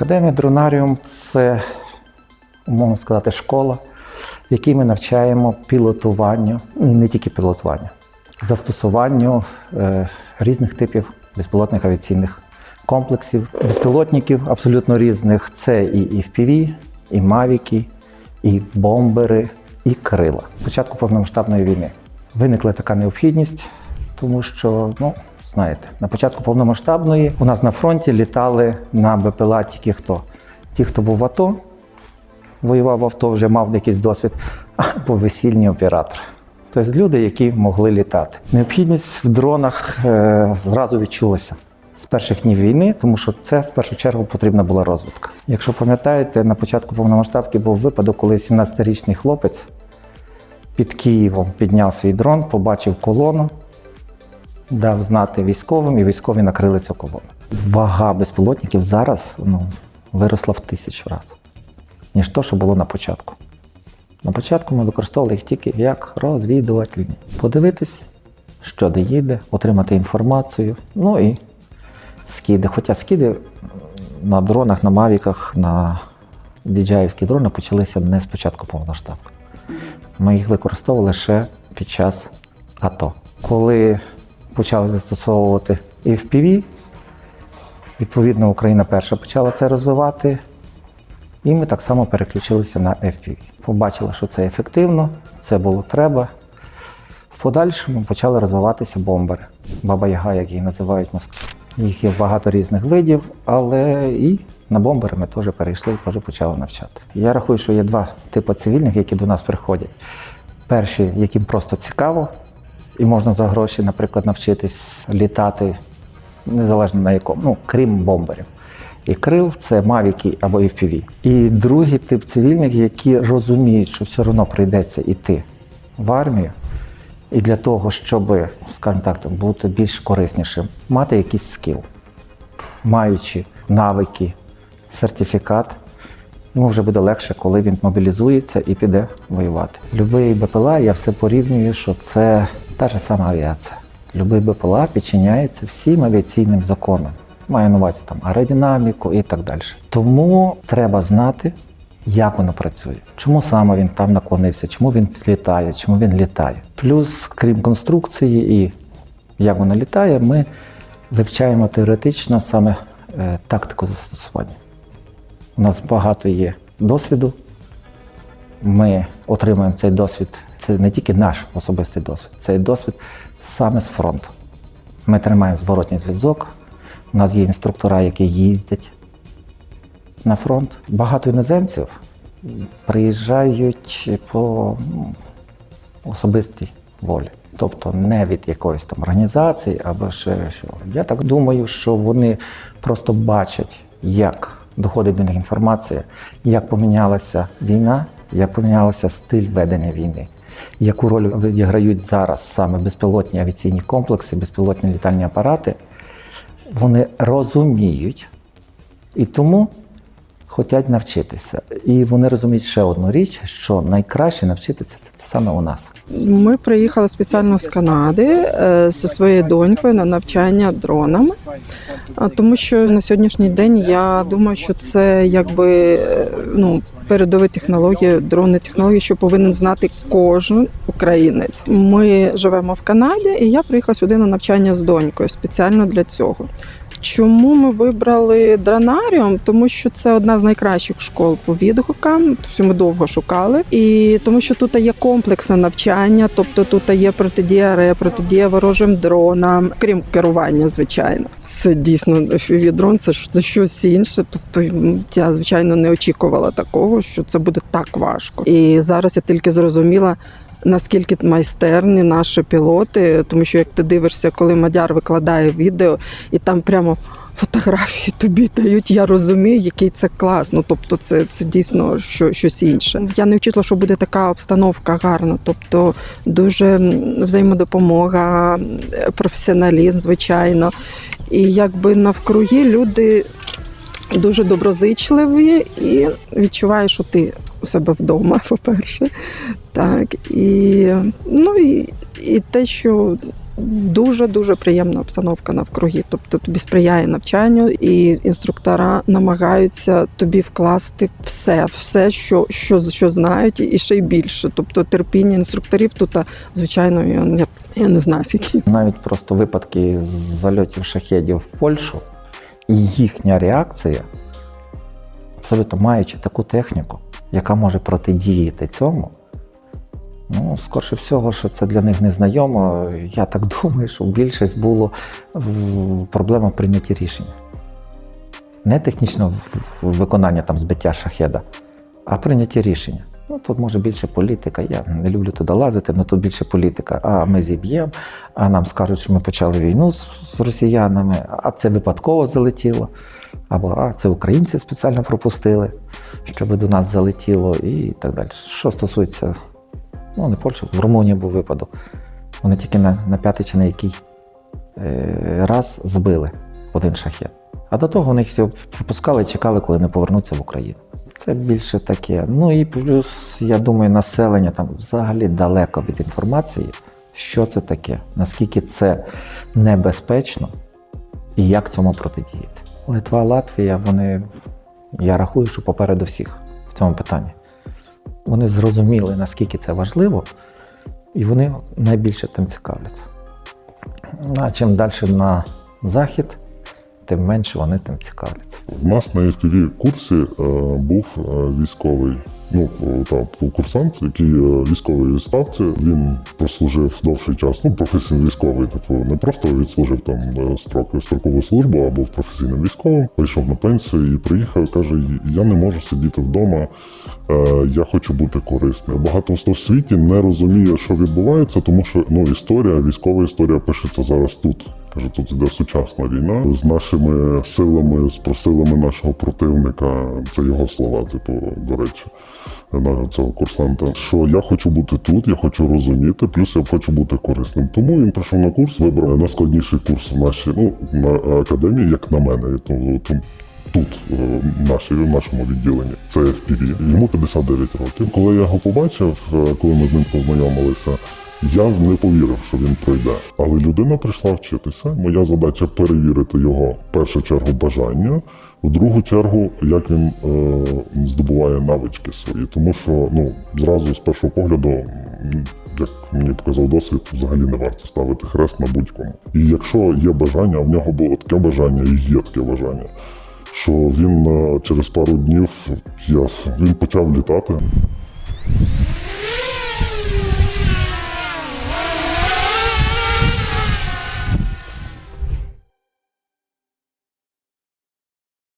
Академія Дронаріум це, умовно сказати, школа, в якій ми навчаємо пілотуванню, не тільки пілотуванню, застосуванню е, різних типів безпілотних авіаційних комплексів, безпілотників абсолютно різних. Це і FPV, і мавіки, і бомбери, і крила. Початку повномасштабної війни виникла така необхідність, тому що, ну, знаєте, на початку повномасштабної у нас на фронті літали на БПЛА тільки хто? Ті, хто був в АТО, воював в авто, вже мав якийсь досвід, або весільні оператори. Тобто люди, які могли літати. Необхідність в дронах е, зразу відчулася з перших днів війни, тому що це в першу чергу потрібна була розвідка. Якщо пам'ятаєте, на початку повномасштабки був випадок, коли 17-річний хлопець під Києвом підняв свій дрон, побачив колону, дав знати військовим, і військові накрили цю колону. Вага безпілотників зараз ну, виросла в тисячу разів, ніж то, що було на початку. На початку ми використовували їх тільки як розвідувальні. Подивитись, що де їде, отримати інформацію, ну і скиди. Хоча скиди на дронах, на мавіках, на діджаївські дрони почалися не з початку повноштабки. Ми їх використовували ще під час АТО. Коли почали застосовувати і FPV, відповідно, Україна перша почала це розвивати. І ми так само переключилися на FPV. Побачили, що це ефективно, це було треба. В подальшому почали розвиватися бомбери. Баба Яга, як її називають в Москві. Їх є багато різних видів, але і на бомбери ми теж перейшли і теж почали навчати. Я рахую, що є два типи цивільних, які до нас приходять. Перші, яким просто цікаво, і можна за гроші, наприклад, навчитись літати незалежно на якому, ну, крім бомберів. І крил це мавіки або FPV. І другий тип цивільних, які розуміють, що все одно прийдеться йти в армію, і для того, щоб, скажімо так, бути більш кориснішим, мати якийсь скіл, маючи навики, сертифікат, йому вже буде легше, коли він мобілізується і піде воювати. Любий БПЛА, я все порівнюю, що це та ж сама авіація. Любий БПЛА підчиняється всім авіаційним законам. Маю на увазі там аеродинаміку і так далі. Тому треба знати, як воно працює, чому саме він там наклонився, чому він злітає, чому він літає. Плюс, крім конструкції і як воно літає, ми вивчаємо теоретично саме е, тактику застосування. У нас багато є досвіду. Ми отримуємо цей досвід. Це не тільки наш особистий досвід, це досвід саме з фронту. Ми тримаємо зворотній зв'язок. У нас є інструктора, які їздять на фронт. Багато іноземців приїжджають по ну, особистій волі. Тобто не від якоїсь там організації або ще що. Я так думаю, що вони просто бачать, як доходить до них інформація, як помінялася війна, як помінялася стиль ведення війни, яку роль відіграють зараз саме безпілотні авіаційні комплекси, безпілотні літальні апарати. Вони розуміють і тому хочуть навчитися. І вони розуміють ще одну річ, що найкраще навчитися це саме у нас. Ми приїхали спеціально з Канади е, зі своєю донькою на навчання дронами, тому що на сьогоднішній день я думаю, що це якби е, ну. Передові технології, дрони технології, що повинен знати кожен українець. Ми живемо в Канаді, і я приїхала сюди на навчання з донькою спеціально для цього. Чому ми вибрали дронаріум? Тому що це одна з найкращих школ по відгукам. Тобто ми довго шукали, і тому що тут є комплексне навчання, тобто тут є протидія РЕ, протидія ворожим дронам, крім керування, звичайно. Це дійсно fpv дрон, це, ж- це щось інше. Тобто я звичайно не очікувала такого, що це буде так важко. І зараз я тільки зрозуміла. Наскільки майстерні наші пілоти, тому що як ти дивишся, коли Мадяр викладає відео, і там прямо фотографії тобі дають, я розумію, який це клас. Ну тобто, це, це дійсно що, щось інше. Я не вчитла, що буде така обстановка гарна, тобто дуже взаємодопомога, професіоналізм, звичайно. І якби навкруги люди дуже доброзичливі і відчуваєш, що ти у себе вдома, по-перше. Так, і, ну, і, і те, що дуже дуже приємна обстановка навкруги. Тобто тобі сприяє навчанню, і інструктора намагаються тобі вкласти все, все, що, що, що знають, і ще й більше. Тобто терпіння інструкторів тут, звичайно, я, я, не знаю скільки. Навіть просто випадки зальотів шахедів в Польщу і їхня реакція, абсолютно маючи таку техніку, яка може протидіяти цьому. Ну, скорше всього, що це для них незнайомо. Я так думаю, що більшість було проблема в прийнятті рішення. Не технічно виконання там збиття шахеда, а прийняття рішення. Ну, тут може більше політика. Я не люблю туди лазити, але тут більше політика. А ми зіб'ємо, а нам скажуть, що ми почали війну з, з росіянами, а це випадково залетіло. Або а це українці спеціально пропустили, щоб до нас залетіло, і так далі. Що стосується, ну не Польщі, в Румунії був випадок. Вони тільки на, на п'ятий чи на який е, раз збили один шахет. А до того вони їх пропускали і чекали, коли не повернуться в Україну. Це більше таке. Ну і плюс, я думаю, населення там взагалі далеко від інформації, що це таке, наскільки це небезпечно і як цьому протидіяти. Литва, Латвія, вони, я рахую, що попереду всіх в цьому питанні. Вони зрозуміли, наскільки це важливо, і вони найбільше тим цікавляться. Ну, А чим далі на захід, тим менше вони тим цікавляться. В нас на fpv курсі е, був е, військовий. Ну, о, та, курсант, який е, військовий відставці, він прослужив довший час. Ну, професійний військовий, типу, не просто відслужив там е, строк, строкову службу, а був професійним військовим, вийшов на пенсію і приїхав. Каже: Я не можу сидіти вдома, е, я хочу бути корисним. Багато хто в світі не розуміє, що відбувається, тому що ну історія, військова історія пишеться зараз тут. Каже, тут іде сучасна війна з нашими силами, з силами нашого противника. Це його слова, типу, до речі, на цього курсанта. Що я хочу бути тут, я хочу розуміти, плюс я хочу бути корисним. Тому він прийшов на курс, вибрав найскладніший курс в нашій ну, на академії, як на мене. Тут- е, в нашій, в нашому відділенні, це FPV. Йому 59 років. Коли я його побачив, е, коли ми з ним познайомилися, я не повірив, що він пройде. Але людина прийшла вчитися. Моя задача перевірити його в першу чергу бажання, в другу чергу, як він е, здобуває навички свої. Тому що ну зразу з першого погляду, як мені показав досвід, взагалі не варто ставити хрест на будь-кому. І якщо є бажання, в нього було таке бажання і є таке бажання. Що він е, через пару днів я, він почав літати.